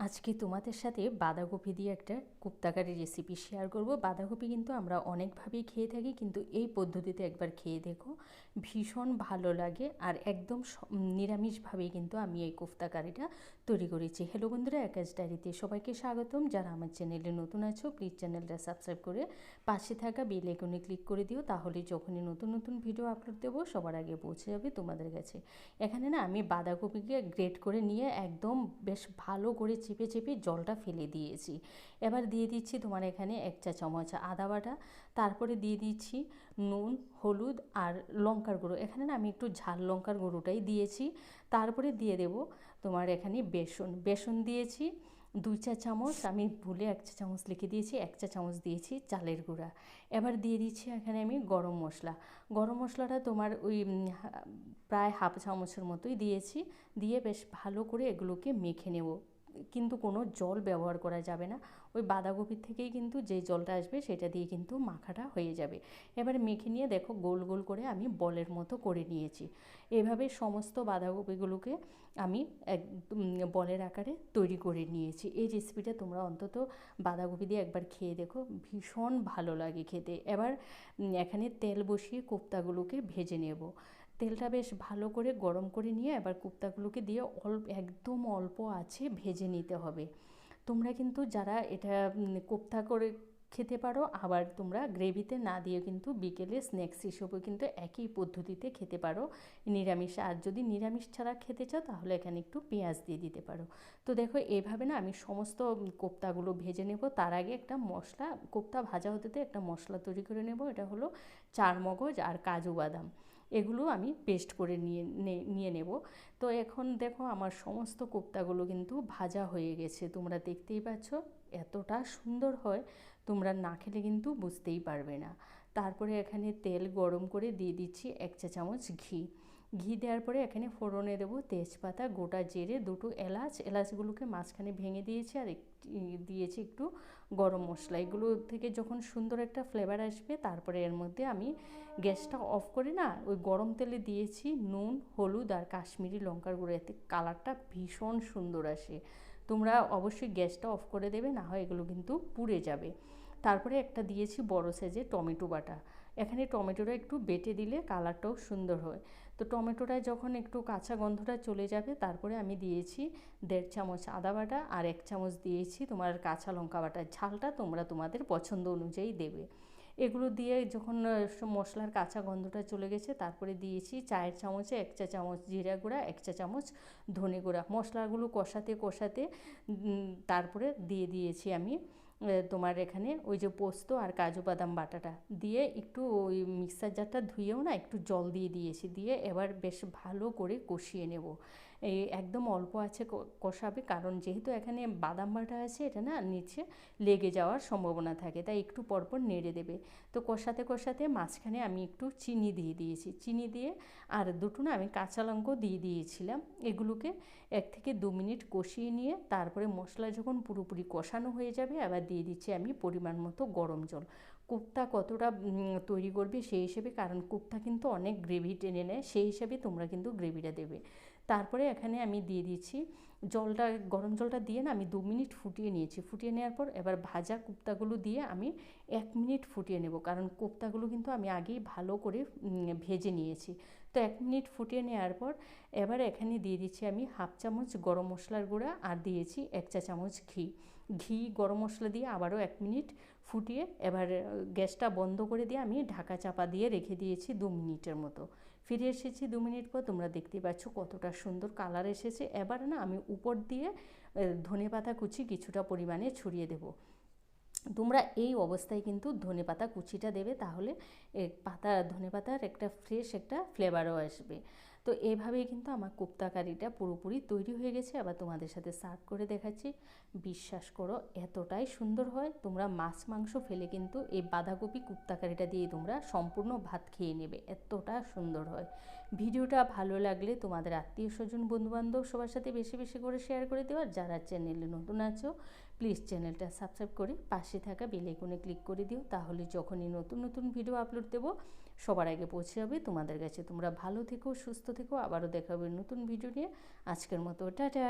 আজকে তোমাদের সাথে বাঁধাকপি দিয়ে একটা কুপ্তাকারি রেসিপি শেয়ার করব। বাঁধাকপি কিন্তু আমরা অনেকভাবেই খেয়ে থাকি, কিন্তু এই পদ্ধতিতে একবার খেয়ে দেখো। ভীষণ ভালো লাগে আর একদম নিরামিষভাবেই কিন্তু আমি এই কুফতাকারিটা তৈরি করেছি। হ্যালো বন্ধুরা একাজ ডায়েরিতে সবাইকে স্বাগতম। যারা আমার চ্যানেলে নতুন আছো প্লিজ চ্যানেলটা সাবস্ক্রাইব করে পাশে থাকা বেল আইকনে ক্লিক করে দিও, তাহলে যখনই নতুন নতুন ভিডিও আপলোড দেবো, সবার আগে পৌঁছে যাবে তোমাদের কাছে। এখানে না আমি বাঁধাকপিকে গ্রেট করে নিয়ে একদম বেশ ভালো করে চেপে চেপে জলটা ফেলে দিয়েছি। এবার দিয়ে দিচ্ছি তোমার এখানে এক চা চামচ আদা বাটা, তারপরে দিয়ে দিচ্ছি নুন, হলুদ আর লঙ্কার গুঁড়ো। এখানে না আমি একটু ঝাল লঙ্কার গুঁড়োটাই দিয়েছি। তারপরে দিয়ে দেব তোমার এখানে বেসন। বেসন দিয়েছি দুই চা চামচ, আমি ভুলে এক চা চামচ লিখে দিয়েছি, এক চা চামচ দিয়েছি চালের গুঁড়া। এবার দিয়ে দিচ্ছি এখানে আমি গরম মশলা। গরম মশলাটা তোমার ওই প্রায় হাফ চামচের মতোই দিয়েছি। দিয়ে বেশ ভালো করে এগুলোকে মেখে নেব। কিন্তু কোনো জল ব্যবহার করা যাবে না। ওই বাঁধাকপির থেকেই কিন্তু যে জলটা আসবে সেটা দিয়ে কিন্তু মাখাটা হয়ে যাবে। এবার মেখে নিয়ে দেখো গোল গোল করে আমি বলের মতো করে নিয়েছি। এভাবে সমস্ত বাঁধাকপিগুলোকে আমি এক বলের আকারে তৈরি করে নিয়েছি। এই রেসিপিটা তোমরা অন্তত বাঁধাকপি দিয়ে একবার খেয়ে দেখো, ভীষণ ভালো লাগে খেতে। এবার এখানে তেল বসিয়ে কোপ্তাগুলোকে ভেজে নেব। তেলটা বেশ ভালো করে গরম করে নিয়ে এবার কুপ্তাগুলোকে দিয়ে অল্প একদম অল্প আছে ভেজে নিতে হবে। তোমরা কিন্তু যারা এটা কোপ্তা করে খেতে পারো, আবার তোমরা গ্রেভিতে না দিয়ে কিন্তু বিকেলে স্ন্যাক্স হিসেবেও কিন্তু একই পদ্ধতিতে খেতে পারো। নিরামিষ, আর যদি নিরামিষ ছাড়া খেতে চাও তাহলে এখানে একটু পেঁয়াজ দিয়ে দিতে পারো। তো দেখো এইভাবে না আমি সমস্ত কোপ্তাগুলো ভেজে নেব। তার আগে একটা মশলা, কোপ্তা ভাজা হতে একটা মশলা তৈরি করে নেব। এটা হলো চার মগজ আর কাজু বাদাম। এগুলো আমি পেস্ট করে নিয়ে নিয়ে নেব। তো এখন দেখো আমার সমস্ত কোপ্তাগুলো কিন্তু ভাজা হয়ে গেছে। তোমরা দেখতেই পাচ্ছ এতটা সুন্দর হয়, তোমরা না খেলে কিন্তু বুঝতেই পারবে না। তারপরে এখানে তেল গরম করে দিয়ে দিচ্ছি এক চা চামচ ঘি। ঘি দেওয়ার পরে এখানে ফোড়নে দেবো তেজপাতা, গোটা জিরে, দুটো এলাচ। এলাচগুলোকে মাঝখানে ভেঙে দিয়েছি আর দিয়েছি একটু গরম মশলা। এগুলো থেকে যখন সুন্দর একটা ফ্লেভার আসবে, তারপরে এর মধ্যে আমি গ্যাসটা অফ করে না, ওই গরম তেলে দিয়েছি নুন, হলুদ আর কাশ্মীরি লঙ্কার গুঁড়ো। এতে কালারটা ভীষণ সুন্দর আসে। তোমরা অবশ্যই গ্যাসটা অফ করে দেবে, না হয় এগুলো কিন্তু পুড়ে যাবে। তারপরে একটা দিয়েছি বড় সাইজে টমেটো বাটা। এখানে টমেটোটা একটু বেটে দিলে কালারটাও সুন্দর হয়। তো টমেটোটা যখন একটু কাঁচা গন্ধটা চলে যাবে, তারপরে আমি দিয়েছি দেড় চামচ আদা বাটা আর এক চামচ দিয়েছি তোমার কাঁচা লঙ্কা বাটা ঝালটা তোমরা তোমাদের পছন্দ অনুযায়ী দেবে। এগুলো দিয়ে যখন মশলার কাঁচা গন্ধটা চলে গেছে, তারপরে দিয়েছি চায়ের চামচে এক চা চামচ জিরা গুঁড়া, এক চা চামচ ধনে গুঁড়া। মশলাগুলো কষাতে কষাতে তারপরে দিয়ে দিয়েছি আমি তোমার এখানে ওই যে পোস্ত আর কাজু বাদাম বাটাটা দিয়ে একটু ওই মিক্সার জারটা ধুয়েও না একটু জল দিয়ে দিয়েছি, দিয়ে এবার বেশ ভালো করে কষিয়ে নেব। এই একদম অল্প আছে কষাবে। কারণ যেহেতু এখানে বাদাম বাটা আছে, এটা না নিচে লেগে যাওয়ার সম্ভাবনা থাকে, তাই একটু পরপর নেড়ে দেবে। তো কষাতে কষাতে মাঝখানে আমি একটু চিনি দিয়ে দিয়েছি। চিনি দিয়ে আর দুটো না আমি কাঁচা লঙ্কাও দিয়ে দিয়েছিলাম। এগুলোকে এক থেকে দু মিনিট কষিয়ে নিয়ে তারপরে মশলা যখন পুরোপুরি কষানো হয়ে যাবে, আবার দিয়ে দিচ্ছি আমি পরিমাণ মতো গরম জল। কোপ্তা কতটা তৈরি করবে সেই হিসেবে, কারণ কোপ্তা কিন্তু অনেক গ্রেভি টেনে নেয়, সেই হিসেবে তোমরা কিন্তু গ্রেভিটা দেবে। তারপরে এখানে আমি দিয়ে দিচ্ছি জলটা, গরম জলটা দিয়ে না আমি দু মিনিট ফুটিয়ে নিয়েছি। ফুটিয়ে নেওয়ার পর এবার ভাজা কোপ্তাগুলো দিয়ে আমি এক মিনিট ফুটিয়ে নেব। কারণ কোপ্তাগুলো কিন্তু আমি আগেই ভালো করে ভেজে নিয়েছি। তো এক মিনিট ফুটিয়ে নেওয়ার পর এবার এখানে দিয়ে দিচ্ছি আমি হাফ চামচ গরম মশলার গুঁড়া আর দিয়েছি এক চা চামচ ঘি। ঘি, গরম মশলা দিয়ে আবারও এক মিনিট ফুটিয়ে এবার গ্যাসটা বন্ধ করে দিয়ে আমি ঢাকা চাপা দিয়ে রেখে দিয়েছি দু মিনিটের মতো। ফিরে এসেছি দু মিনিট পর, তোমরা দেখতে পাচ্ছ কতটা সুন্দর কালার এসেছে। এবার না আমি উপর দিয়ে ধনে পাতা কুচি কিছুটা পরিমাণে ছড়িয়ে দেবো। তোমরা এই অবস্থায় কিন্তু ধনে পাতা কুচিটা দেবে, তাহলে পাতা, ধনে পাতার একটা ফ্রেশ একটা ফ্লেভারও আসবে। তো এভাবেই কিন্তু আমার কোপ্তা কারিটা পুরোপুরি তৈরি হয়ে গেছে, আবার তোমাদের সাথে সার্ভ করে দেখাচ্ছি। বিশ্বাস করো, এতটাই সুন্দর হয়, তোমরা মাছ মাংস ফেলে কিন্তু এই বাঁধাকপি কোপ্তা কারিটা দিয়ে তোমরা সম্পূর্ণ ভাত খেয়ে নেবে, এতটা সুন্দর হয়। ভিডিওটা ভালো লাগলে তোমাদের আত্মীয় স্বজন, বন্ধুবান্ধব সবার সাথে বেশি বেশি করে শেয়ার করে দেওয়ার যারা চ্যানেলে নতুন আছো প্লিজ চ্যানেলটা সাবস্ক্রাইব করে পাশে থাকা বেলাইকনে ক্লিক করে দিও, তাহলে যখনই নতুন নতুন ভিডিও আপলোড দেবো, সবার আগে পৌঁছে যাবে তোমাদের কাছে। তোমরা ভালো থেকো, সুস্থ থেকো, আবারও দেখাবে নতুন ভিডিও নিয়ে। আজকের মতো, টাটা!